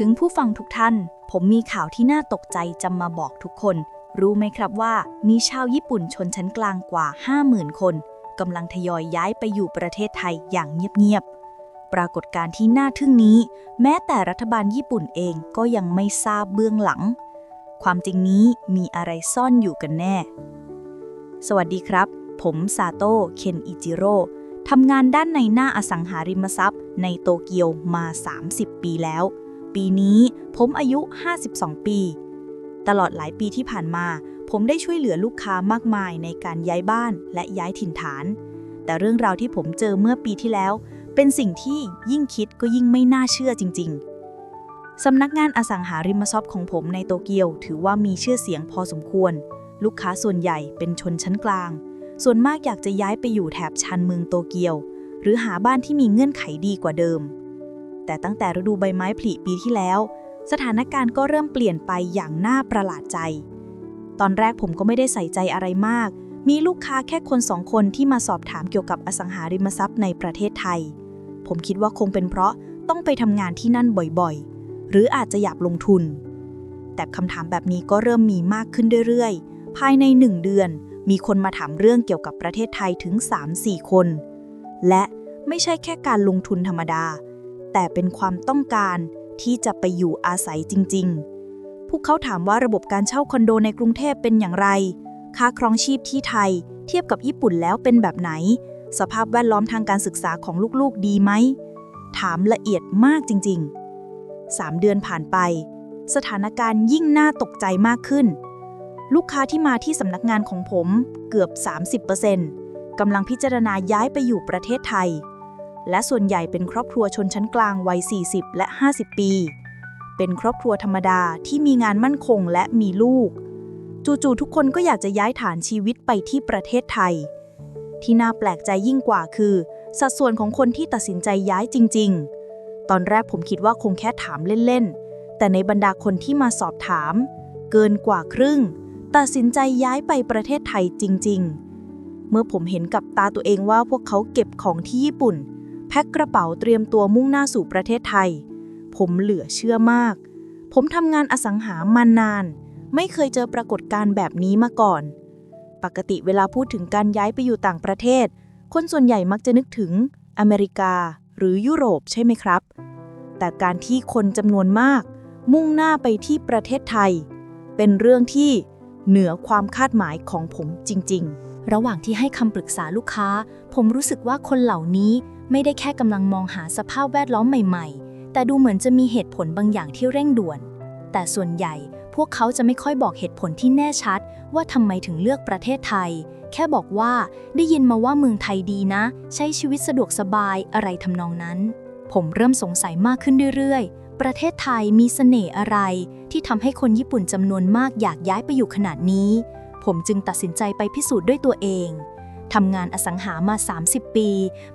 ถึงผู้ฟังทุกท่าน ผมมีข่าวที่น่าตกใจจะมาบอกทุกคน รู้ไหมครับว่ามีชาวญี่ปุ่นชนชั้นกลางกว่า 50,000 คนกำลังทยอยย้ายไปอยู่ประเทศไทยอย่างเงียบๆ ปรากฏการณ์ที่น่าทึ่งนี้ แม้แต่รัฐบาลญี่ปุ่นเองก็ยังไม่ทราบเบื้องหลัง ความจริงนี้มีอะไรซ่อนอยู่กันแน่ สวัสดีครับ ผมซาโตะเคนอิจิโร่ทำงานด้านในหน้าอสังหาริมทรัพย์ ในโตเกียวมา 30 ปีแล้ว ปีนี้ ผมอายุ 52 ปี ตลอดหลายปีที่ผ่านมา ผมได้ช่วยเหลือลูกค้ามากมายในการย้ายบ้านและย้ายถิ่นฐาน แต่เรื่องราวที่ผมเจอเมื่อปีที่แล้ว เป็นสิ่งที่ยิ่งคิดก็ยิ่งไม่น่าเชื่อจริง ๆ สำนักงานอสังหาริมทรัพย์ของผมในโตเกียวถือว่ามีชื่อเสียงพอสมควร ลูกค้าส่วนใหญ่เป็นชนชั้นกลาง ส่วนมากอยากจะย้ายไปอยู่แถบชานเมืองโตเกียว หรือหาบ้านที่มีเงื่อนไขดีกว่าเดิม แต่ตั้งแต่ฤดูใบไม้ผลิปีที่แล้ว สถานการณ์ก็เริ่มเปลี่ยนไปอย่างน่าประหลาดใจ ตอนแรกผมก็ไม่ได้ใส่ใจอะไรมาก มีลูกค้าแค่คนสองคนที่มาสอบถามเกี่ยวกับอสังหาริมทรัพย์ในประเทศไทย ผมคิดว่าคงเป็นเพราะต้องไปทำงานที่นั่นบ่อยๆ หรืออาจจะอยากลงทุน แต่คำถามแบบนี้ก็เริ่มมีมากขึ้นเรื่อยๆ ภายในหนึ่งเดือน มีคนมาถามเรื่องเกี่ยวกับประเทศไทยถึง 3-4 คน และไม่ใช่แค่การลงทุนธรรมดา แต่เป็นความต้องการที่จะไปอยู่อาศัยจริง ๆ พวกเขาถามว่าระบบการเช่าคอนโดในกรุงเทพเป็นอย่างไร ค่าครองชีพที่ไทย เทียบกับญี่ปุ่นแล้วเป็นแบบไหน สภาพแวดล้อมทางการศึกษาของลูกๆดีไหม ถามละเอียดมากจริง ๆ 3 เดือนผ่านไป สถานการณ์ยิ่งน่าตกใจมากขึ้น ลูกค้าที่มาที่สำนักงานของผมเกือบ 30%กำลังพิจารณาย้ายไปอยู่ประเทศไทย และส่วนใหญ่เป็นครอบครัวชนชั้นกลางวัย 40 และ 50 ปี เป็นครอบครัวธรรมดาที่มีงานมั่นคงและมีลูก จู่ๆทุกคนก็อยากจะย้ายฐานชีวิตไปที่ประเทศไทย ที่น่าแปลกใจยิ่งกว่าคือ สัดส่วนของคนที่ตัดสินใจย้ายจริง ๆ ตอนแรกผมคิดว่าคงแค่ถามเล่นๆ แต่ในบรรดาคนที่มาสอบถาม เกินกว่าครึ่ง ตัดสินใจย้ายไปประเทศไทยจริง ๆ เมื่อผมเห็นกับตาตัวเองว่าพวกเขาเก็บของที่ญี่ปุ่น แพ็คกระเป๋าเตรียมตัวมุ่งหน้าสู่ประเทศไทย ผมเหลือเชื่อมาก ผมทำงานอสังหามานาน ไม่เคยเจอปรากฏการณ์แบบนี้มาก่อน ปกติเวลาพูดถึงการย้ายไปอยู่ต่างประเทศ คนส่วนใหญ่มักจะนึกถึงอเมริกาหรือยุโรปใช่ไหมครับ แต่การที่คนจำนวนมาก มุ่งหน้าไปที่ประเทศไทย เป็นเรื่องที่เหนือความคาดหมายของผมจริง ๆ ระหว่างที่ให้คำปรึกษาลูกค้า ผมรู้สึกว่าคนเหล่านี้ ไม่ได้แค่กำลังมองหาสภาพแวดล้อมใหม่ๆ แต่ดูเหมือนจะมีเหตุผลบางอย่างที่เร่งด่วน แต่ส่วนใหญ่พวกเขาจะไม่ค่อยบอกเหตุผลที่แน่ชัด ว่าทำไมถึงเลือกประเทศไทย แค่บอกว่าได้ยินมาว่าเมืองไทยดีนะ ใช้ชีวิตสะดวกสบายอะไรทำนองนั้น ผมเริ่มสงสัยมากขึ้นเรื่อยๆ ประเทศไทยมีเสน่ห์อะไร ที่ทำให้คนญี่ปุ่นจำนวนมากอยากย้ายไปอยู่ขนาดนี้ ผมจึงตัดสินใจไปพิสูจน์ด้วยตัวเอง ทำงานอสังหามา 30 ปี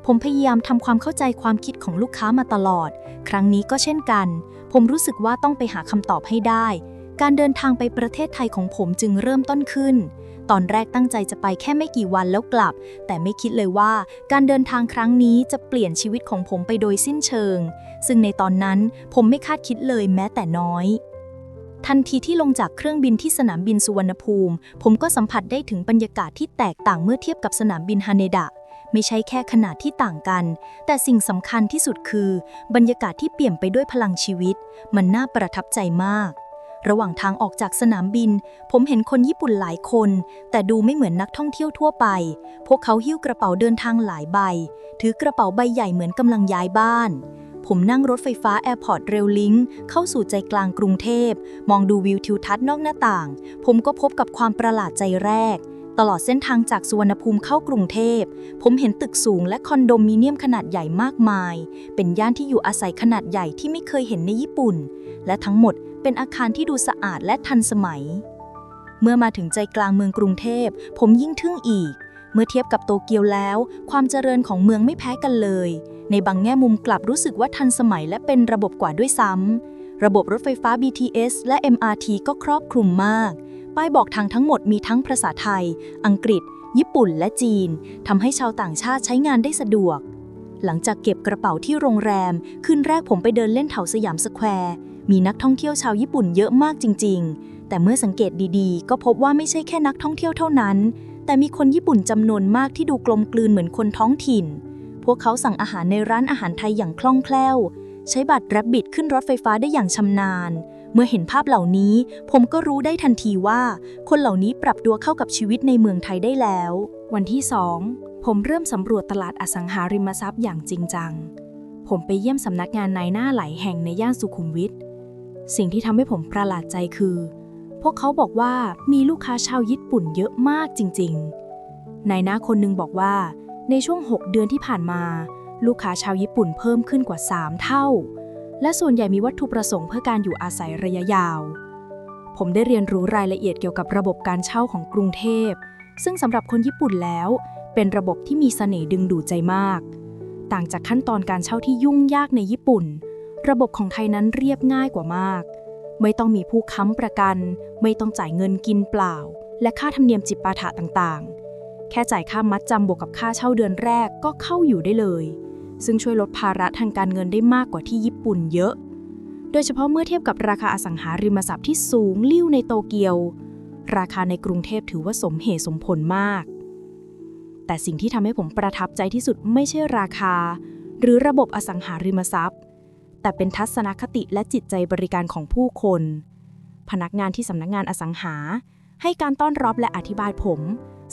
ผมพยายามทำความเข้าใจความคิดของลูกค้ามาตลอด ครั้งนี้ก็เช่นกัน ผมรู้สึกว่าต้องไปหาคำตอบให้ได้ การเดินทางไปประเทศไทยของผมจึงเริ่มต้นขึ้น ตอนแรกตั้งใจจะไปแค่ไม่กี่วันแล้วกลับ แต่ไม่คิดเลยว่าการเดินทางครั้งนี้จะเปลี่ยนชีวิตของผมไปโดยสิ้นเชิง ซึ่งในตอนนั้นผมไม่คาดคิดเลยแม้แต่น้อย ทันทีที่ลงจากเครื่องบินที่สนามบินสุวรรณภูมิ ผมก็สัมผัสได้ถึงบรรยากาศที่แตกต่างเมื่อเทียบกับสนามบินฮาเนดะ ไม่ใช่แค่ขนาดที่ต่างกัน แต่สิ่งสำคัญที่สุดคือ บรรยากาศที่เปี่ยมไปด้วยพลังชีวิต มันน่าประทับใจมาก ระหว่างทางออกจากสนามบิน ผมเห็นคนญี่ปุ่นหลายคน แต่ดูไม่เหมือนนักท่องเที่ยวทั่วไป พวกเขาหิ้วกระเป๋าเดินทางหลายใบ ถือกระเป๋าใบใหญ่เหมือนกำลังย้ายบ้าน ผมนั่งรถไฟฟ้า Airport Rail Link เข้าสู่ใจกลางกรุงเทพ มองดูวิวทิวทัศน์นอกหน้าต่าง ผมก็พบกับความประหลาดใจแรก ตลอดเส้นทางจากสุวรรณภูมิเข้ากรุงเทพ ผมเห็นตึกสูงและคอนโดมิเนียมขนาดใหญ่มากมาย เป็นย่านที่อยู่อาศัยขนาดใหญ่ที่ไม่เคยเห็นในญี่ปุ่น และทั้งหมดเป็นอาคารที่ดูสะอาดและทันสมัย เมื่อมาถึงใจกลางเมืองกรุงเทพ ผมยิ่งทึ่งอีก เมื่อเทียบกับโตเกียวแล้ว ความเจริญของเมืองไม่แพ้กันเลย ในบางแง่มุมกลับรู้สึกว่าทันสมัยและเป็นระบบกว่าด้วยซ้ำ ระบบรถไฟฟ้า BTS และ MRT ก็ครอบคลุมมาก ป้ายบอกทางทั้งหมดมีทั้งภาษาไทย อังกฤษ ญี่ปุ่นและจีน ทำให้ชาวต่างชาติใช้งานได้สะดวก หลังจากเก็บกระเป๋าที่โรงแรม คืนแรกผมไปเดินเล่นแถวสยามสแควร์ มีนักท่องเที่ยวชาวญี่ปุ่นเยอะมากจริง ๆ แต่เมื่อสังเกตดีๆ ก็พบว่าไม่ใช่แค่นักท่องเที่ยวเท่านั้น แต่มีคนญี่ปุ่นจำนวนมากที่ดูกลมกลืนเหมือนคนท้องถิ่น วกเขาสั่งอาหารในร้านอาหารไทยอย่างคล่องแคล่ว ใช้บัตรแรบบิทขึ้นรถไฟฟ้าได้อย่างชำนาญ เมื่อเห็นภาพเหล่านี้ ผมก็รู้ได้ทันทีว่า คนเหล่านี้ปรับตัวเข้ากับชีวิตในเมืองไทยได้แล้ว วันที่2ผมเริ่มสำรวจตลาดอสังหาริมทรัพย์อย่างจริงจัง ผมไปเยี่ยมสำนักงานนายหน้าหลายแห่งในย่านสุขุมวิทสิ่งที่ทำให้ผมประหลาดใจคือ พวกเขาบอกว่ามีลูกค้าชาวญี่ปุ่นเยอะมากจริง ๆ นายหน้าคนหนึงบอกว่า ในช่วง 6 เดือนที่ผ่านมา ลูกค้าชาวญี่ปุ่นเพิ่มขึ้นกว่า 3 เท่า และส่วนใหญ่มีวัตถุประสงค์เพื่อการอยู่อาศัยระยะยาว ผมได้เรียนรู้รายละเอียดเกี่ยวกับระบบการเช่าของกรุงเทพ ซึ่งสำหรับคนญี่ปุ่นแล้ว เป็นระบบที่มีเสน่ห์ดึงดูดใจมาก ต่างจากขั้นตอนการเช่าที่ยุ่งยากในญี่ปุ่น ระบบของไทยนั้นเรียบง่ายกว่ามาก ไม่ต้องมีผู้ค้ำประกัน ไม่ต้องจ่ายเงินกินเปล่า และค่าธรรมเนียมจิปาถะต่างๆ แค่จ่ายค่ามัดจำบวกกับค่าเช่าเดือนแรกก็เข้าอยู่ได้เลย ซึ่งช่วยลดภาระทางการเงินได้มากกว่าที่ญี่ปุ่นเยอะ โดยเฉพาะเมื่อเทียบกับราคาอสังหาริมทรัพย์ที่สูงลิ่วในโตเกียว ราคาในกรุงเทพถือว่าสมเหตุสมผลมาก แต่สิ่งที่ทำให้ผมประทับใจที่สุดไม่ใช่ราคา หรือระบบอสังหาริมทรัพย์ แต่เป็นทัศนคติและจิตใจบริการของผู้คน พนักงานที่สำนักงานอสังหา ให้การต้อนรับและอธิบายผม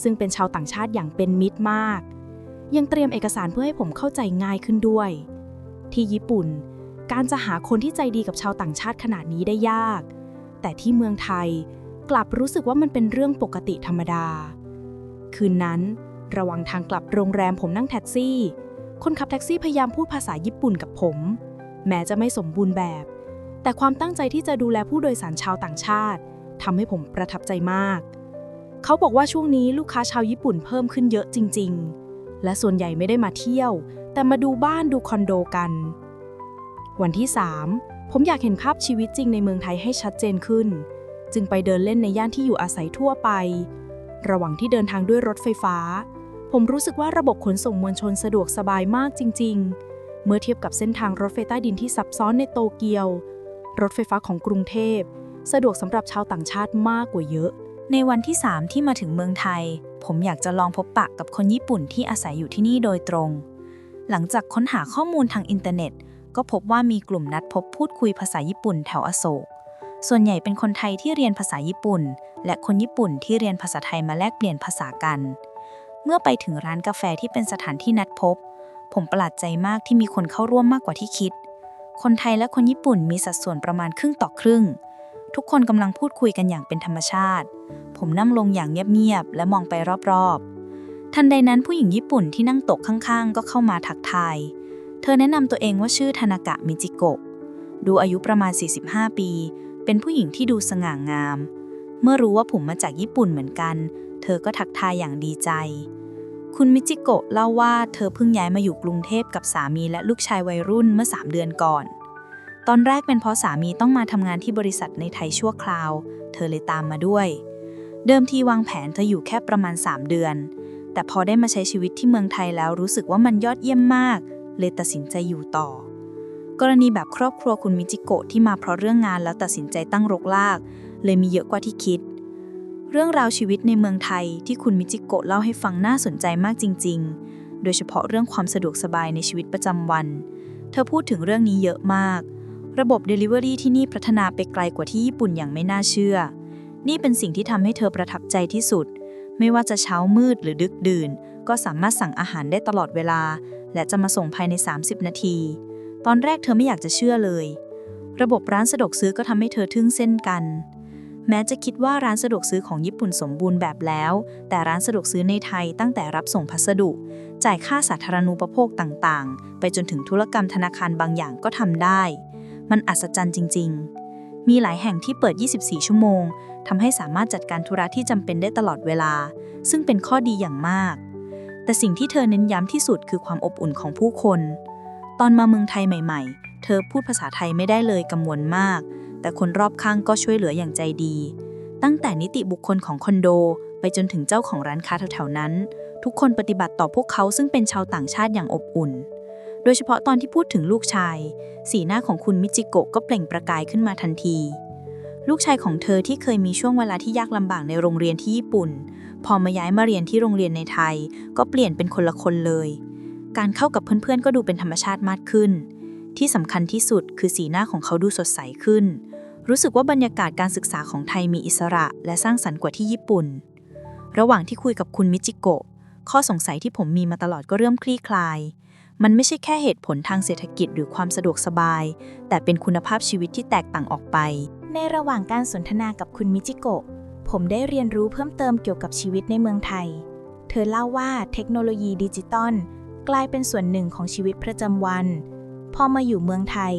ซึ่งเป็นชาวต่างชาติอย่างเป็นมิตรมาก ยังเตรียมเอกสารเพื่อให้ผมเข้าใจง่ายขึ้นด้วย ที่ญี่ปุ่น การจะหาคนที่ใจดีกับชาวต่างชาติขนาดนี้ได้ยาก แต่ที่เมืองไทยกลับรู้สึกว่ามันเป็นเรื่องปกติธรรมดา คืนนั้น ระหว่างทางกลับโรงแรมผมนั่งแท็กซี่ คนขับแท็กซี่พยายามพูดภาษาญี่ปุ่นกับผม แม้จะไม่สมบูรณ์แบบ แต่ความตั้งใจที่จะดูแลผู้โดยสารชาวต่างชาติทำให้ผมประทับใจมาก เขาบอกว่าช่วงนี้ลูกค้าชาวญี่ปุ่นเพิ่มขึ้นเยอะจริง ๆ และส่วนใหญ่ไม่ได้มาเที่ยว แต่มาดูบ้านดูคอนโดกัน วันที่ 3 ผมอยากเห็นภาพชีวิตจริงในเมืองไทยให้ชัดเจนขึ้น จึงไปเดินเล่นในย่านที่อยู่อาศัยทั่วไป ระหว่างที่เดินทางด้วยรถไฟฟ้า ผมรู้สึกว่าระบบขนส่งมวลชนสะดวกสบายมากจริง ๆ เมื่อเทียบกับเส้นทางรถไฟใต้ดินที่ซับซ้อนในโตเกียว รถไฟฟ้าของกรุงเทพ สะดวกสำหรับชาวต่างชาติมากกว่าเยอะ ในวันที่ 3 ที่มาถึงเมืองไทย ผมอยากจะลองพบปะกับคนญี่ปุ่นที่อาศัยอยู่ที่นี่โดยตรง หลังจากค้นหาข้อมูลทางอินเทอร์เน็ต ก็พบว่ามีกลุ่มนัดพบพูดคุยภาษาญี่ปุ่นแถวอโศก ส่วนใหญ่เป็นคนไทยที่เรียนภาษาญี่ปุ่น และคนญี่ปุ่นที่เรียนภาษาไทยมาแลกเปลี่ยนภาษากัน เมื่อไปถึงร้านกาแฟที่เป็นสถานที่นัดพบ ผมประหลาดใจมากที่มีคนเข้าร่วมมากกว่าที่คิด คนไทยและคนญี่ปุ่นมีสัดส่วนประมาณครึ่งต่อครึ่ง ทุกคนกำลังพูดคุยกันอย่างเป็นธรรมชาติ ผมนั่งลงอย่างเงียบๆ และมองไปรอบๆ ทันใดนั้นผู้หญิงญี่ปุ่นที่นั่งต๊ะข้างๆ ก็เข้ามาทักทาย เธอแนะนำตัวเองว่าชื่อธนากะมิจิโกะ ดูอายุประมาณ 45 ปี เป็นผู้หญิงที่ดูสง่างาม เมื่อรู้ว่าผมมาจากญี่ปุ่นเหมือนกัน เธอก็ทักทายอย่างดีใจ คุณมิจิโกะเล่าว่าเธอเพิ่งย้ายมาอยู่กรุงเทพกับสามีและลูกชายวัยรุ่นเมื่อ 3 เดือนก่อน ตอนแรกเป็นเพราะสามีต้องมาทำงานที่บริษัทในไทยชั่วคราว เธอเลยตามมาด้วย เดิมทีวางแผนเธออยู่แค่ประมาณ 3 เดือน แต่พอได้มาใช้ชีวิตที่เมืองไทยแล้วรู้สึกว่ามันยอดเยี่ยมมาก เลยตัดสินใจอยู่ต่อ กรณีแบบครอบครัวคุณมิจิโกะที่มาเพราะเรื่องงานแล้วตัดสินใจตั้งรกราก เลยมีเยอะกว่าที่คิด เรื่องราวชีวิตในเมืองไทยที่คุณมิจิโกะเล่าให้ฟังน่าสนใจมากจริง ๆ โดยเฉพาะเรื่องความสะดวกสบายในชีวิตประจำวัน เธอพูดถึงเรื่องนี้เยอะมาก ระบบ Delivery ที่นี่พัฒนาไปไกลกว่าที่ญี่ปุ่นอย่างไม่น่าเชื่อ นี่เป็นสิ่งที่ทำให้เธอประทับใจที่สุด ไม่ว่าจะเช้ามืดหรือดึกดื่น ก็สามารถสั่งอาหารได้ตลอดเวลา และจะมาส่งภายใน 30 นาที ตอนแรกเธอไม่อยากจะเชื่อเลย ระบบร้านสะดวกซื้อก็ทำให้เธอทึ่งเส้นกัน แม้จะคิดว่าร้านสะดวกซื้อของญี่ปุ่นสมบูรณ์แบบแล้ว แต่ร้านสะดวกซื้อในไทยตั้งแต่รับส่งพัสดุ จ่ายค่าสาธารณูปโภคต่างๆ ไปจนถึงธุรกรรมธนาคารบางอย่างก็ทำได้ มันอัศจรรย์จริง ๆ มีหลายแห่งที่เปิด 24 ชั่วโมงทำให้สามารถจัดการธุระที่จำเป็นได้ตลอดเวลา ซึ่งเป็นข้อดีอย่างมาก แต่สิ่งที่เธอเน้นย้ำที่สุดคือความอบอุ่นของผู้คน ตอนมาเมืองไทยใหม่ ๆ เธอพูดภาษาไทยไม่ได้เลยกังวลมาก แต่คนรอบข้างก็ช่วยเหลืออย่างใจดี ตั้งแต่นิติบุคคลของคอนโดไปจนถึงเจ้าของร้านค้าแถวๆนั้น ทุกคนปฏิบัติต่อพวกเขาซึ่งเป็นชาวต่างชาติอย่างอบอุ่น โดยเฉพาะตอนที่พูดถึงลูกชาย สีหน้าของคุณมิจิโกะก็เปล่งประกายขึ้นมาทันที ลูกชายของเธอที่เคยมีช่วงเวลาที่ยากลำบากในโรงเรียนที่ญี่ปุ่น พอมาย้ายมาเรียนที่โรงเรียนในไทย ก็เปลี่ยนเป็นคนละคนเลย การเข้ากับเพื่อนๆ ก็ดูเป็นธรรมชาติมากขึ้น ที่สำคัญที่สุดคือสีหน้าของเขาดูสดใสขึ้น รู้สึกว่าบรรยากาศการศึกษาของไทยมีอิสระ และสร้างสรรค์กว่าที่ญี่ปุ่น ระหว่างที่คุยกับคุณมิจิโกะข้อสงสัยที่ผมมีมาตลอดก็เริ่มคลี่คลาย มันไม่ใช่แค่เหตุผลทางเศรษฐกิจหรือความสะดวกสบาย แต่เป็นคุณภาพชีวิตที่แตกต่างออกไป ในระหว่างการสนทนากับคุณมิจิโกะ ผมได้เรียนรู้เพิ่มเติมเกี่ยวกับชีวิตในเมืองไทย เธอเล่าว่าเทคโนโลยีดิจิตอลกลายเป็นส่วนหนึ่งของชีวิตประจำวัน พอมาอยู่เมืองไทย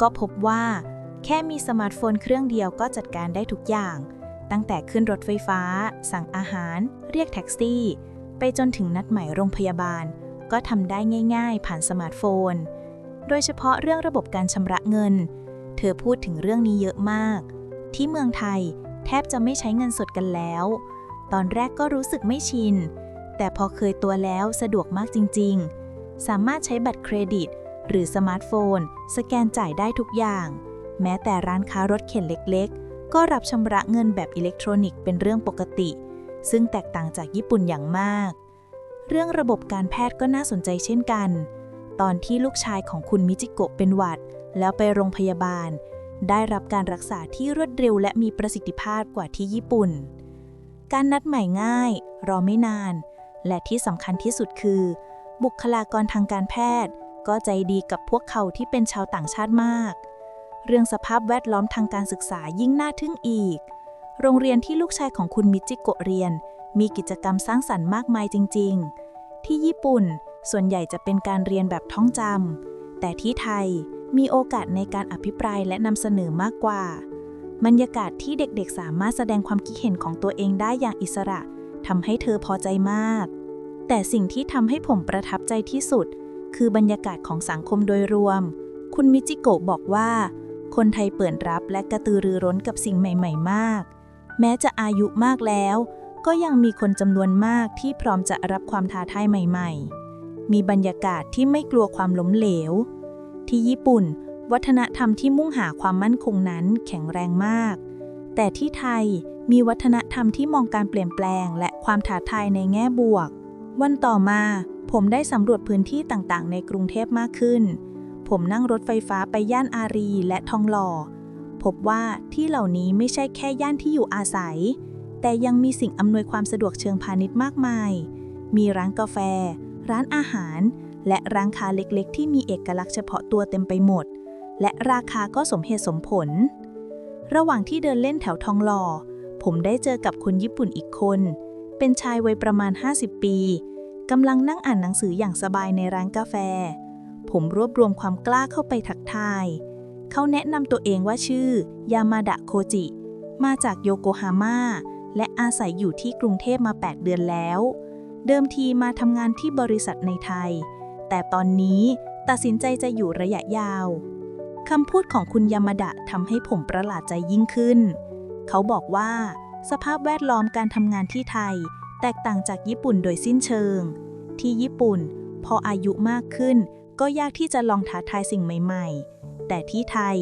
ก็พบว่า แค่มีสมาร์ทโฟนเครื่องเดียวก็จัดการได้ทุกอย่าง ตั้งแต่ขึ้นรถไฟฟ้า สั่งอาหาร เรียกแท็กซี่ ไปจนถึงนัดหมายโรงพยาบาล ก็ทำได้ง่ายๆ ผ่านสมาร์ทโฟน โดยเฉพาะเรื่องระบบการชำระเงิน เธอพูดถึงเรื่องนี้เยอะมาก ที่เมืองไทยแทบจะไม่ใช้เงินสดกันแล้ว ตอนแรกก็รู้สึกไม่ชิน แต่พอเคยตัวแล้วสะดวกมากจริง ๆ สามารถใช้บัตรเครดิต หรือสมาร์ทโฟน สแกนจ่ายได้ทุกอย่าง แม้แต่ร้านค้ารถเข็นเล็กๆ ก็รับชำระเงินแบบอิเล็กทรอนิกส์เป็นเรื่องปกติ ซึ่งแตกต่างจากญี่ปุ่นอย่างมาก เรื่องระบบการแพทย์ก็น่าสนใจเช่นกัน ตอนที่ลูกชายของคุณมิจิโกะเป็นหวัด แล้วไปโรงพยาบาล ได้รับการรักษาที่รวดเร็วและมีประสิทธิภาพกว่าที่ญี่ปุ่น การนัดหมายง่าย รอไม่นาน และที่สำคัญที่สุดคือ บุคลากรทางการแพทย์ ก็ใจดีกับพวกเขาที่เป็นชาวต่างชาติมาก เรื่องสภาพแวดล้อมทางการศึกษายิ่งน่าทึ่งอีก โรงเรียนที่ลูกชายของคุณมิจิโกะเรียน มีกิจกรรมสร้างสรรค์มากมายจริง ๆ ที่ญี่ปุ่น ส่วนใหญ่จะเป็นการเรียนแบบท่องจำ แต่ที่ไทยมีโอกาสในการอภิปรายและนำเสนอมากกว่า บรรยากาศที่เด็กๆ สามารถแสดงความคิดเห็นของตัวเองได้อย่างอิสระทำให้เธอพอใจมาก แต่สิ่งที่ทำให้ผมประทับใจที่สุด คือบรรยากาศของสังคมโดยรวม คุณมิจิโกะบอกว่า คนไทยเปิดรับและกระตือรือร้นกับสิ่งใหม่ ๆ มาก แม้จะอายุมากแล้ว ก็ยังมีคนจำนวนมากที่พร้อมจะรับความท้าทายใหม่ๆ มีบรรยากาศที่ไม่กลัวความล้มเหลว ที่ญี่ปุ่น วัฒนธรรมที่มุ่งหาความมั่นคงนั้นแข็งแรงมาก แต่ที่ไทยมีวัฒนธรรมที่มองการเปลี่ยนแปลง และความท้าทายในแง่บวก วันต่อมาผมได้สำรวจพื้นที่ต่างๆ ในกรุงเทพมากขึ้น ผมนั่งรถไฟฟ้าไปย่านอารีและทองหล่อ พบว่าที่เหล่านี้ไม่ใช่แค่ย่านที่อยู่อาศัย แต่ยังมีสิ่งอำนวยความสะดวกเชิงพาณิชย์มากมาย มีร้านกาแฟ ร้านอาหาร และร้านค้าเล็กๆ ที่มีเอกลักษณ์เฉพาะตัวเต็มไปหมด และราคาก็สมเหตุสมผล ระหว่างที่เดินเล่นแถวทองหล่อ ผมได้เจอกับคนญี่ปุ่นอีกคน เป็นชายวัยประมาณ 50 ปีกำลังนั่งอ่านหนังสืออย่างสบายในร้านกาแฟ ผมรวบรวมความกล้าเข้าไปทักทาย เขาแนะนำตัวเองว่าชื่อ ยามาดะโคจิ มาจากโยโกฮาม่า และอาศัยอยู่ที่กรุงเทพมา 8 เดือนแล้ว เดิมทีมาทำงานที่บริษัทในไทย แต่ตอนนี้ตัดสินใจจะอยู่ระยะยาวคำพูดของคุณยามาดะทำให้ผมประหลาดใจยิ่งขึ้น เขาบอกว่า สภาพแวดล้อมการทำงานที่ไทย แตกต่างจากญี่ปุ่นโดยสิ้นเชิง ที่ญี่ปุ่น พออายุมากขึ้น ก็ยากที่จะลองท้าทายสิ่งใหม่ ๆ แต่ที่ไทย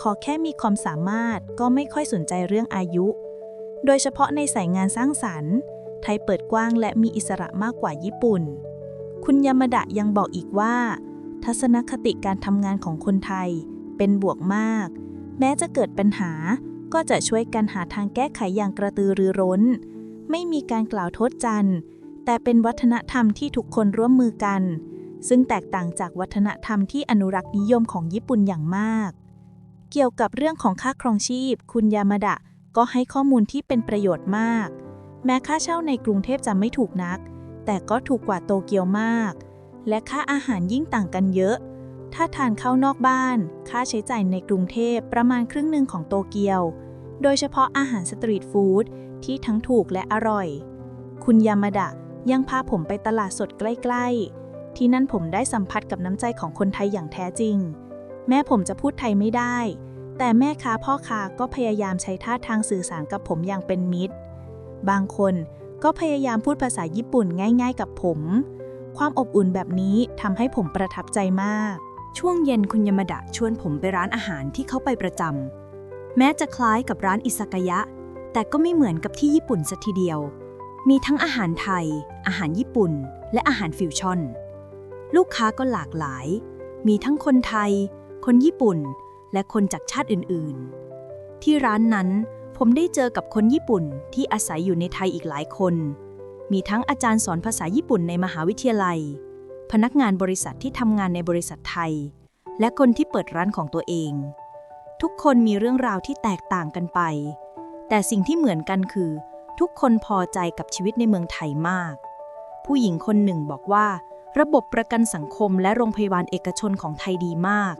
ขอแค่มีความสามารถก็ไม่ค่อยสนใจเรื่องอายุ โดยเฉพาะในสายงานสร้างสรรค์ ไทยเปิดกว้างและมีอิสระมากกว่าญี่ปุ่น คุณยามาดะยังบอกอีกว่า ทัศนคติการทำงานของคนไทยเป็นบวกมาก แม้จะเกิดปัญหาก็จะช่วยกันหาทางแก้ไขอย่างกระตือรือร้น ไม่มีการกล่าวโทษจันทร์ แต่เป็นวัฒนธรรมที่ทุกคนร่วมมือกัน ซึ่งแตกต่างจากวัฒนธรรมที่อนุรักษ์นิยมของญี่ปุ่นอย่างมาก เกี่ยวกับเรื่องของค่าครองชีพ คุณยามาดะ ก็ให้ข้อมูลที่เป็นประโยชน์มาก แม้ค่าเช่าในกรุงเทพจะไม่ถูกนัก แต่ก็ถูกกว่าโตเกียวมาก และค่าอาหารยิ่งต่างกันเยอะ ถ้าทานเข้านอกบ้าน ค่าใช้จ่ายในกรุงเทพประมาณครึ่งหนึ่งของโตเกียว โดยเฉพาะอาหารสตรีทฟู้ดที่ทั้งถูกและอร่อย คุณยามาดะยังพาผมไปตลาดสดใกล้ๆ ที่นั่นผมได้สัมผัสกับน้ำใจของคนไทยอย่างแท้จริง แม่ผมจะพูดไทยไม่ได้ แต่แม่ค้าพ่อค้าก็พยายามใช้ท่าทางสื่อสารกับผมอย่างเป็นมิตร บางคนก็พยายามพูดภาษาญี่ปุ่นง่าย ๆ กับผม ความอบอุ่นแบบนี้ทำให้ผมประทับใจมาก ช่วงเย็นคุณยามาดะชวนผมไปร้านอาหารที่เขาไปประจำแม้จะคล้ายกับร้านอิซากายะ แต่ก็ไม่เหมือนกับที่ญี่ปุ่นสัทีเดียว มีทั้งอาหารไทย อาหารญี่ปุ่น และอาหารฟิวชั่น ลูกค้าก็หลากหลาย มีทั้งคนไทย คนญี่ปุ่น และคนจากชาติอื่นๆ ที่ร้านนั้นผมได้เจอกับคนญี่ปุ่นที่อาศัยอยู่ในไทยอีกหลายคน มีทั้งอาจารย์สอนภาษาญี่ปุ่นในมหาวิทยาลัย พนักงานบริษัทที่ทำงานในบริษัทไทย และคนที่เปิดร้านของตัวเอง ทุกคนมีเรื่องราวที่แตกต่างกันไป แต่สิ่งที่เหมือนกันคือ ทุกคนพอใจกับชีวิตในเมืองไทยมาก ผู้หญิงคนหนึ่งบอกว่า ระบบประกันสังคมและโรงพยาบาลเอกชนของไทยดีมาก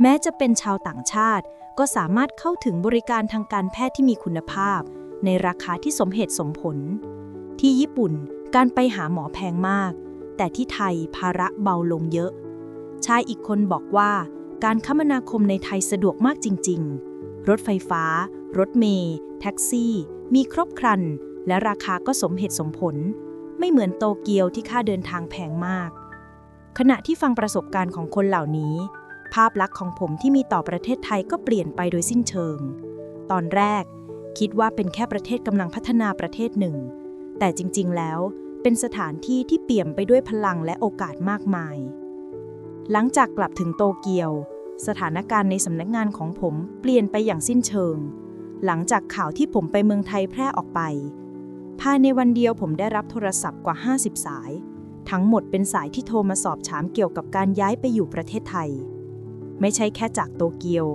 แม้จะเป็นชาวต่างชาติ ก็สามารถเข้าถึงบริการทางการแพทย์ที่มีคุณภาพ ในราคาที่สมเหตุสมผล ที่ญี่ปุ่นการไปหาหมอแพงมาก แต่ที่ไทยภาระเบาลงเยอะ ชายอีกคนบอกว่า การคมนาคมในไทยสะดวกมากจริง ๆ รถไฟฟ้า รถเมล์แท็กซี่ มีครบครัน และราคาก็สมเหตุสมผล ไม่เหมือนโตเกียวที่ค่าเดินทางแพงมาก ขณะที่ฟังประสบการณ์ของคนเหล่านี้ ภาพลักษณ์ของผมที่มีต่อประเทศไทยก็เปลี่ยนไปโดยสิ้นเชิง ตอนแรก คิดว่าเป็นแค่ประเทศกำลังพัฒนาประเทศหนึ่ง แต่จริงๆ แล้วเป็นสถานที่ที่เปี่ยมไปด้วยพลังและโอกาสมากมาย หลังจากกลับถึงโตเกียว สถานการณ์ในสำนักงานของผมเปลี่ยนไปอย่างสิ้นเชิง หลังจากข่าวที่ผมไปเมืองไทยแพร่ออกไป ภายในวันเดียวผมได้รับโทรศัพท์กว่า 50 สาย ทั้งหมดเป็นสายที่โทรมาสอบถามเกี่ยวกับการย้ายไปอยู่ประเทศไทย ไม่ใช่แค่จากโตเกียว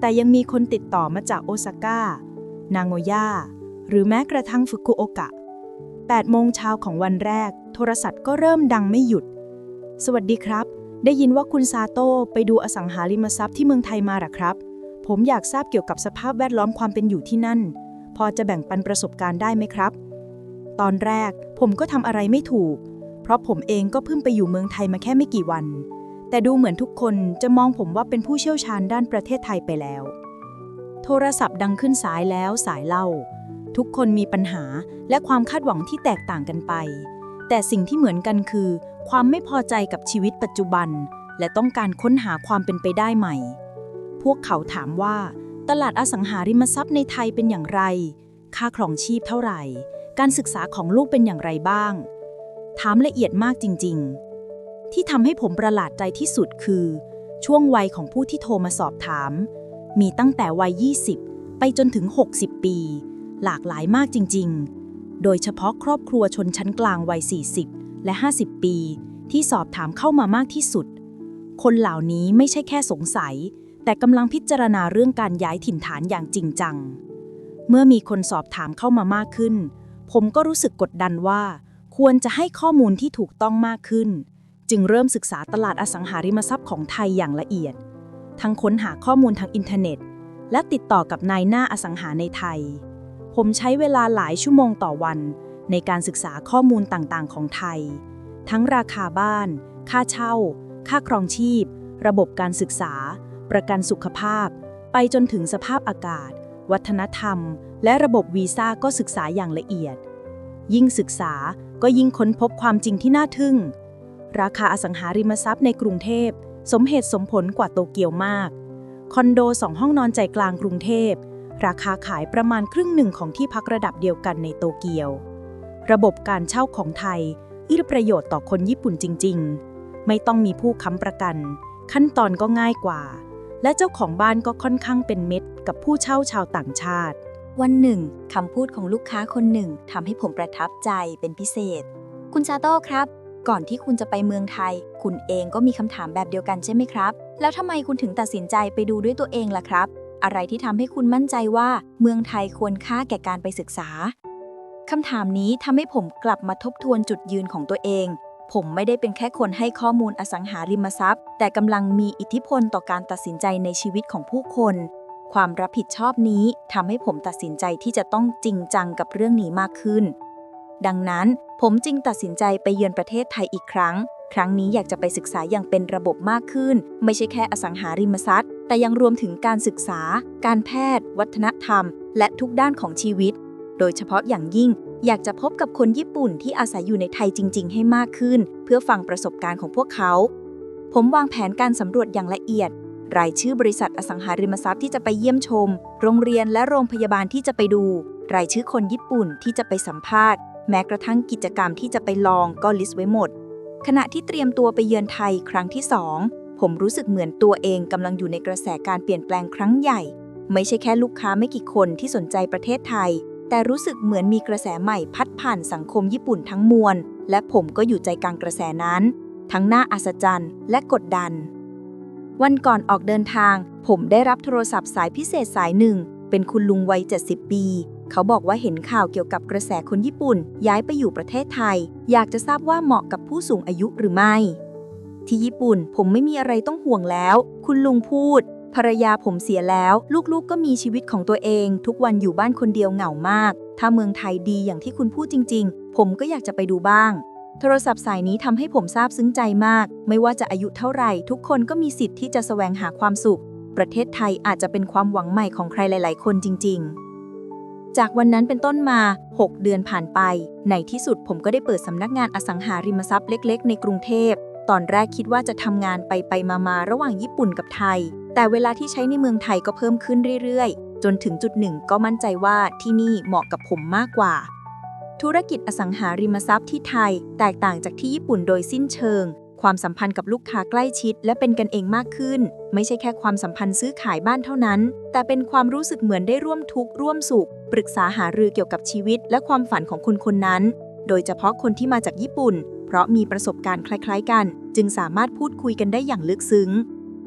แต่ยังมีคนติดต่อมาจากโอซาก้า นางโอย่า หรือแม้กระทั่งฟุกุโอกะ8โมงเช้าของวันแรก โทรศัพท์ก็เริ่มดังไม่หยุด สวัสดีครับ ได้ยินว่าคุณซาโต้ไปดูอสังหาริมทรัพย์ที่เมืองไทยมาหรอครับ ผมอยากทราบเกี่ยวกับสภาพแวดล้อมความเป็นอยู่ที่นั่น พอจะแบ่งปันประสบการณ์ได้ไหมครับ ตอนแรกผมก็ทำอะไรไม่ถูก เพราะผมเองก็เพิ่งไปอยู่เมืองไทยมาแค่ไม่กี่วัน แต่ดูเหมือนทุกคนจะมองผมว่าเป็นผู้เชี่ยวชาญด้านประเทศไทยไปแล้ว โทรศัพท์ดังขึ้นสายแล้วสายเล่า ทุกคนมีปัญหาและความคาดหวังที่แตกต่างกันไป แต่สิ่งที่เหมือนกันคือ ความไม่พอใจกับชีวิตปัจจุบัน และต้องการค้นหาความเป็นไปได้ใหม่ พวกเขาถามว่า ตลาดอสังหาริมทรัพย์ในไทยเป็นอย่างไร ค่าครองชีพเท่าไหร่ การศึกษาของลูกเป็นอย่างไรบ้าง ถามละเอียดมากจริง ๆ ที่ทำให้ผมประหลาดใจที่สุดคือ ช่วงวัยของผู้ที่โทรมาสอบถาม มีตั้งแต่วัย 20 ไปจนถึง 60 ปี หลากหลายมากจริง ๆ โดยเฉพาะครอบครัวชนชั้นกลางวัย 40 และ 50 ปี ที่สอบถามเข้ามามากที่สุด คนเหล่านี้ไม่ใช่แค่สงสัย แต่กำลังพิจารณาเรื่องการย้ายถิ่นฐานอย่างจริงจัง เมื่อมีคนสอบถามเข้ามามากขึ้น ผมก็รู้สึกกดดันว่า ควรจะให้ข้อมูลที่ถูกต้องมากขึ้น จึงเริ่มศึกษาตลาดอสังหาริมทรัพย์ของไทยอย่างละเอียด ทั้งค้นหาข้อมูลทางอินเทอร์เน็ต และติดต่อกับนายหน้าอสังหาในไทย ผมใช้เวลาหลายชั่วโมงต่อวัน ในการศึกษาข้อมูลต่างๆ ของไทย ทั้งราคาบ้าน ค่าเช่า ค่าครองชีพ ระบบการศึกษา ประกันสุขภาพ ไปจนถึงสภาพอากาศ วัฒนธรรม และระบบวีซ่าก็ศึกษาอย่างละเอียด ยิ่งศึกษาก็ยิ่งค้นพบความจริงที่น่าทึ่ง ราคาอสังหาริมทรัพย์ในกรุงเทพ สมเหตุสมผลกว่าโตเกียวมาก คอนโดสองห้องนอนใจกลางกรุงเทพ ราคาขายประมาณครึ่งหนึ่งของที่พักระดับเดียวกันในโตเกียว ระบบการเช่าของไทยเอื้อประโยชน์ต่อคนญี่ปุ่นจริง ๆ ไม่ต้องมีผู้ค้ำประกัน ขั้นตอนก็ง่ายกว่า และเจ้าของบ้านก็ค่อนข้างเป็นเม็ด กับผู้เช่าชาวต่างชาติ วันหนึ่งคำพูดของลูกค้าคนหนึ่งทำให้ผมประทับใจเป็นพิเศษ คุณซาโต้ครับ ก่อนที่คุณจะไปเมืองไทย คุณเองก็มีคำถามแบบเดียวกันใช่ไหมครับ แล้วทำไมคุณถึงตัดสินใจไปดูด้วยตัวเองล่ะครับ อะไรที่ทำให้คุณมั่นใจว่าเมืองไทยควรค่าแก่การไปศึกษาคำถามนี้ทำให้ผมกลับมาทบทวนจุดยืนของตัวเอง ผมไม่ได้เป็นแค่คนให้ข้อมูลอสังหาริมทรัพย์ แต่กำลังมีอิทธิพลต่อการตัดสินใจในชีวิตของผู้คน ความรับผิดชอบนี้ทำให้ผมตัดสินใจที่จะต้องจริงจังกับเรื่องนี้มากขึ้น ดังนั้น ผมจึงตัดสินใจไปเยือนประเทศไทยอีกครั้ง ครั้งนี้อยากจะไปศึกษาอย่างเป็นระบบมากขึ้น ไม่ใช่แค่อสังหาริมทรัพย์ แต่ยังรวมถึงการศึกษา การแพทย์ วัฒนธรรม และทุกด้านของชีวิต โดยเฉพาะอย่างยิ่ง อยากจะพบกับคนญี่ปุ่นที่อาศัยอยู่ในไทยจริง ๆ ให้มากขึ้น เพื่อฟังประสบการณ์ของพวกเขา ผมวางแผนการสำรวจอย่างละเอียด รายชื่อบริษัทอสังหาริมทรัพย์ที่จะไปเยี่ยมชม โรงเรียนและโรงพยาบาลที่จะไปดู รายชื่อคนญี่ปุ่นที่จะไปสัมภาษณ์ แม้กระทั่งกิจกรรมที่จะไปลองก็ลิสต์ไว้หมด ขณะที่เตรียมตัวไปเยือนไทยครั้งที่สองผมรู้สึกเหมือนตัวเองกำลังอยู่ในกระแสการเปลี่ยนแปลงครั้งใหญ่ ไม่ใช่แค่ลูกค้าไม่กี่คนที่สนใจประเทศไทย แต่รู้สึกเหมือนมีกระแสใหม่พัดผ่านสังคมญี่ปุ่นทั้งมวล และผมก็อยู่ใจกลางกระแสนั้น ทั้งน่าอัศจรรย์และกดดัน วันก่อนออกเดินทาง ผมได้รับโทรศัพท์สายพิเศษสายหนึ่ง เป็นคุณลุงวัย 70 ปี เขาบอกว่าเห็นข่าวเกี่ยวกับกระแสคนญี่ปุ่น ย้ายไปอยู่ประเทศไทย อยากจะทราบว่าเหมาะกับผู้สูงอายุหรือไม่ ที่ญี่ปุ่นผมไม่มีอะไรต้องห่วงแล้ว คุณลุงพูด ภรรยาผมเสียแล้ว ลูกๆก็มีชีวิตของตัวเอง ทุกวันอยู่บ้านคนเดียวเหงามาก ถ้าเมืองไทยดีอย่างที่คุณพูดจริง ๆ ผมก็อยากจะไปดูบ้าง โทรศัพท์สายนี้ทำให้ผมซาบซึ้งใจมาก ไม่ว่าจะอายุเท่าไหร่ ทุกคนก็มีสิทธิ์ที่จะแสวงหาความสุข ประเทศไทยอาจจะเป็นความหวังใหม่ของใครหลาย ๆ คนจริง ๆ จากวันนั้นเป็นต้นมา 6 เดือนผ่านไป ในที่สุดผมก็ได้เปิดสำนักงานอสังหาริมทรัพย์เล็กๆ ในกรุงเทพ ตอนแรกคิดว่าจะทำงานไปไปมามาระหว่างญี่ปุ่นกับไทย แต่เวลาที่ใช้ในเมืองไทยก็เพิ่มขึ้นเรื่อยๆ จนถึงจุดหนึ่งก็มั่นใจว่าที่นี่เหมาะกับผมมากกว่า ธุรกิจอสังหาริมทรัพย์ที่ไทย แตกต่างจากที่ญี่ปุ่นโดยสิ้นเชิง ความสัมพันธ์กับลูกค้าใกล้ชิด และเป็นกันเองมากขึ้น ไม่ใช่แค่ความสัมพันธ์ซื้อขายบ้านเท่านั้น แต่เป็นความรู้สึกเหมือนได้ร่วมทุกข์ร่วมสุข ปรึกษาหารือเกี่ยวกับชีวิต และความฝันของคนคนนั้น โดยเฉพาะคนที่มาจากญี่ปุ่น เพราะมีประสบการณ์คล้าย ๆ กัน จึงสามารถพูดคุยกันได้อย่างลึกซึ้ง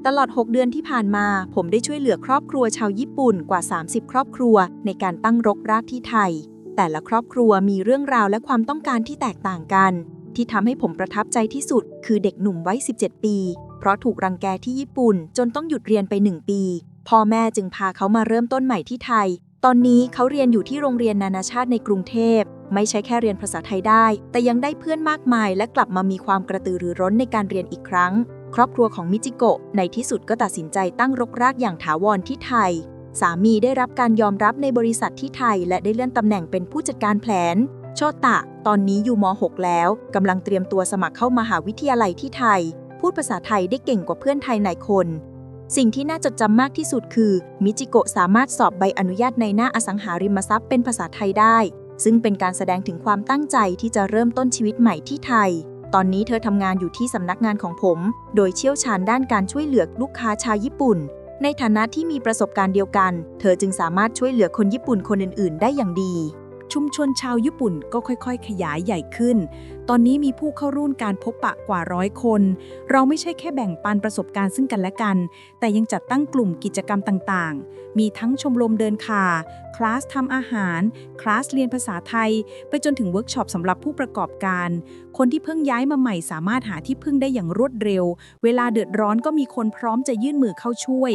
ตลอด 6 เดือนที่ผ่านมา ผมได้ช่วยเหลือครอบครัวชาวญี่ปุ่นกว่า 30 ครอบครัว ในการตั้งรกรากที่ไทย แต่ละครอบครัวมีเรื่องราวและความต้องการที่แตกต่างกัน ที่ทำให้ผมประทับใจที่สุด คือเด็กหนุ่มวัย 17 ปี เพราะถูกรังแกที่ญี่ปุ่น จนต้องหยุดเรียนไป 1 ปี พ่อแม่จึงพาเขามาเริ่มต้นใหม่ที่ไทย ตอนนี้เขาเรียนอยู่ที่โรงเรียนนานาชาติในกรุงเทพ ไม่ใช่แค่เรียนภาษาไทยได้ แต่ยังได้เพื่อนมากมาย และกลับมามีความกระตือรือร้นในการเรียนอีกครั้ง ครอบครัวของมิจิโกะในที่สุดก็ตัดสินใจตั้งรกรากอย่างถาวรที่ไทย สามีได้รับการยอมรับในบริษัทที่ไทย และได้เลื่อนตำแหน่งเป็นผู้จัดการแผน โชตะ ตอนนี้อยู่ม .6 แล้วกำลังเตรียมตัวสมัครเข้ามหาวิทยาลัยที่ไทย พูดภาษาไทยได้เก่งกว่าเพื่อนไทยหลายคน สิ่งที่น่าจดจำมากที่สุดคือ มิจิโกะสามารถสอบใบอนุญาตในหน้าอสังหาริมทรัพย์เป็นภาษาไทยได้ ซึ่งเป็นการแสดงถึงความตั้งใจที่จะเริ่มต้นชีวิตใหม่ที่ไทย ตอนนี้เธอทำงานอยู่ที่สำนักงานของผม โดยเชี่ยวชาญด้านการช่วยเหลือลูกค้าชาวญี่ปุ่น ในฐานะที่มีประสบการณ์เดียวกัน เธอจึงสามารถช่วยเหลือคนญี่ปุ่นคนอื่น ๆ ได้อย่างดี ชุมชนชาวญี่ปุ่นก็ค่อยๆ ขยายใหญ่ขึ้น ตอนนี้มีผู้เข้าร่วมการพบปะกว่าร้อยคน เราไม่ใช่แค่แบ่งปันประสบการณ์ซึ่งกันและกัน แต่ยังจัดตั้งกลุ่มกิจกรรมต่างๆ มีทั้งชมรมเดินคาคลาสทำอาหาร คลาสเรียนภาษาไทย ไปจนถึงเวิร์กช็อปสำหรับผู้ประกอบการ คนที่เพิ่งย้ายมาใหม่สามารถหาที่พึ่งได้อย่างรวดเร็ว เวลาเดือดร้อนก็มีคนพร้อมจะยื่นมือเข้าช่วย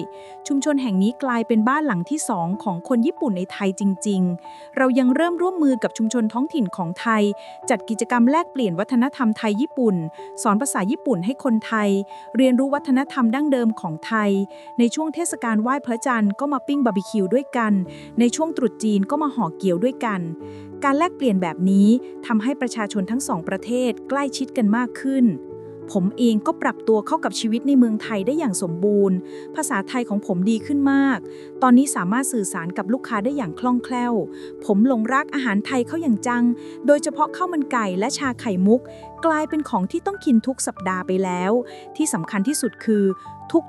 ชุมชนแห่งนี้กลายเป็นบ้านหลังที่สองของคนญี่ปุ่นในไทยจริง ๆ เรายังเริ่มร่วมมือกับชุมชนท้องถิ่นของไทย จัดกิจกรรมแลกเปลี่ยนี่ยนวัฒนธรรมไทยญี่ปุ่น สอนภาษาญี่ปุ่นให้คนไทย เรียนรู้วัฒนธรรมดั้งเดิมของไทย ในช่วงเทศกาลไหว้พระจันทร์ก็มาปิ้งบาร์บีคิวด้วยกัน ในช่วงตรุษจีนก็มาห่อเกี๊ยวด้วยกัน การแลกเปลี่ยนแบบนี้ทำให้ประชาชนทั้งสองประเทศใกล้ชิดกันมากขึ้น ผมเองก็ปรับตัวเข้ากับชีวิตในเมืองไทยได้อย่างสมบูรณ์ ภาษาไทยของผมดีขึ้นมาก ตอนนี้สามารถสื่อสารกับลูกค้าได้อย่างคล่องแคล่ว ผมหลงรักอาหารไทยเข้าอย่างจัง โดยเฉพาะข้าวมันไก่และชาไข่มุก กลายเป็นของที่ต้องกินทุกสัปดาห์ไปแล้ว ที่สำคัญที่สุดคือ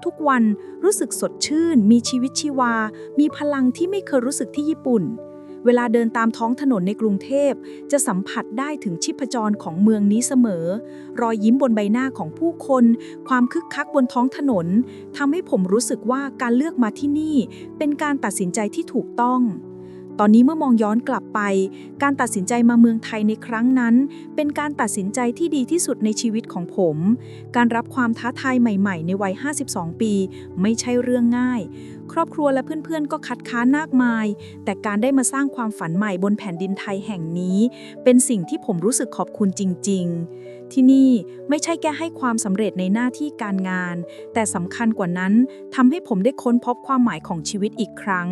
ทุกๆวันรู้สึกสดชื่น มีชีวิตชีวา มีพลังที่ไม่เคยรู้สึกที่ญี่ปุ่น เวลาเดินตามท้องถนนในกรุงเทพ จะสัมผัสได้ถึงชิพจรของเมืองนี้เสมอ รอยยิ้มบนใบหน้าของผู้คน ความคึกคักบนท้องถนนทำให้ผมรู้สึกว่าการเลือกมาที่นี่ เป็นการตัดสินใจที่ถูกต้องตอนนี้เมื่อมองย้อนกลับไป การตัดสินใจมาเมืองไทยในครั้งนั้น เป็นการตัดสินใจที่ดีที่สุดในชีวิตของผม การรับความท้าทายใหม่ ๆ ในวัย 52 ปี ไม่ใช่เรื่องง่าย ครอบครัวและเพื่อนๆ ก็คัดค้านมากมาย แต่การได้มาสร้างความฝันใหม่บนแผ่นดินไทยแห่งนี้ เป็นสิ่งที่ผมรู้สึกขอบคุณจริง ๆ ที่นี่ไม่ใช่แค่ให้ความสำเร็จในหน้าที่การงาน แต่สำคัญกว่านั้นทำให้ผมได้ค้นพบความหมายของชีวิตอีกครั้ง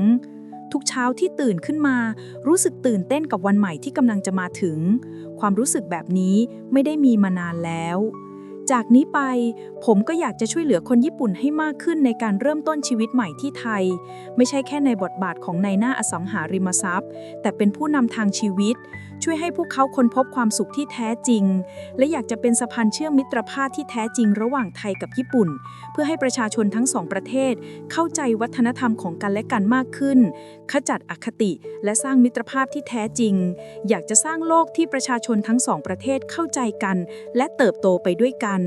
ทุกเช้าที่ตื่นขึ้นมา รู้สึกตื่นเต้นกับวันใหม่ที่กำลังจะมาถึง ความรู้สึกแบบนี้ไม่ได้มีมานานแล้ว จากนี้ไปผมก็อยากจะช่วยเหลือคนญี่ปุ่นให้มากขึ้นในการเริ่มต้นชีวิตใหม่ที่ไทย ไม่ใช่แค่ในบทบาทของนายหน้าอสังหาริมทรัพย์ แต่เป็นผู้นำทางชีวิต ช่วยให้พวกเขาค้นพบความสุขที่แท้จริง และอยากจะเป็นสะพานเชื่อมมิตรภาพที่แท้จริงระหว่างไทยกับญี่ปุ่น เพื่อให้ประชาชนทั้งสองประเทศ เข้าใจวัฒนธรรมของกันและกันมากขึ้น ขจัดอคติและสร้างมิตรภาพที่แท้จริง อยากจะสร้างโลกที่ประชาชนทั้งสองประเทศเข้าใจกัน และเติบโตไปด้วยกัน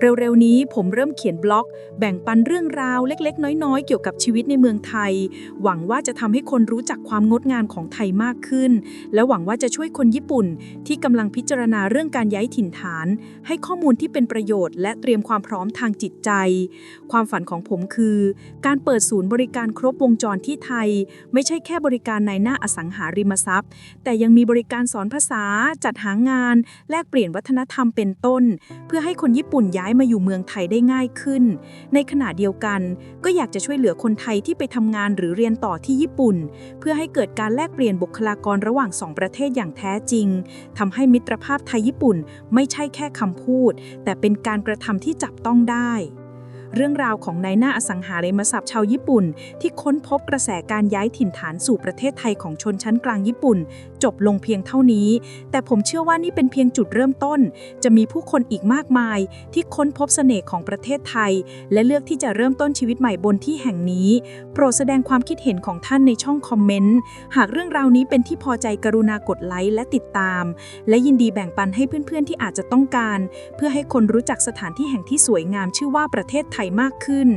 เร็วๆ นี้ผมเริ่มเขียนบล็อก แบ่งปันเรื่องราวเล็กๆ น้อยๆ เกี่ยวกับชีวิตในเมืองไทย หวังว่าจะทำให้คนรู้จักความงดงามของไทยมากขึ้น และหวังว่าจะช่วยคนญี่ปุ่น ที่กำลังพิจารณาเรื่องการย้ายถิ่นฐาน ให้ข้อมูลที่เป็นประโยชน์ และเตรียมความพร้อมทางจิตใจ ความฝันของผมคือ การเปิดศูนย์บริการครบวงจรที่ไทย ไม่ใช่แค่บริการในหน้าอสังหาริมทรัพย์ แต่ยังมีบริการสอนภาษา จัดหางาน แลกเปลี่ยนวัฒนธรรมเป็นต้น เพื่อให้คนญี่ปุ่นย้ายายมาอยู่เมืองไทยได้ง่ายขึ้น ในขณะเดียวกัน ก็อยากจะช่วยเหลือคนไทยที่ไปทำงานหรือเรียนต่อที่ญี่ปุ่น เพื่อให้เกิดการแลกเปลี่ยนบุคลากรระหว่างสองประเทศอย่างแท้จริงทำให้มิตรภาพไทยญี่ปุ่นไม่ใช่แค่คำพูด แต่เป็นการกระทำที่จับต้องได้เรื่องราวของนายหน้าอสังหาริมทรัพย์ชาวญี่ปุ่น ที่ค้นพบกระแสการย้ายถิ่นฐานสู่ประเทศไทยของชนชั้นกลางญี่ปุ่นจบลงเพียงเท่านี้ แต่ผมเชื่อว่านี่เป็นเพียงจุดเริ่มต้น จะมีผู้คนอีกมากมาย ที่ค้นพบเสน่ห์ของประเทศไทย และเลือกที่จะเริ่มต้นชีวิตใหม่บนที่แห่งนี้ โปรดแสดงความคิดเห็นของท่านในช่องคอมเมนต์ หากเรื่องราวนี้เป็นที่พอใจกรุณากดไลค์และติดตาม และยินดีแบ่งปันให้เพื่อนๆที่อาจจะต้องการ เพื่อให้คนรู้จักสถานที่แห่งที่สวยงามชื่อว่าประเทศไทยมากขึ้น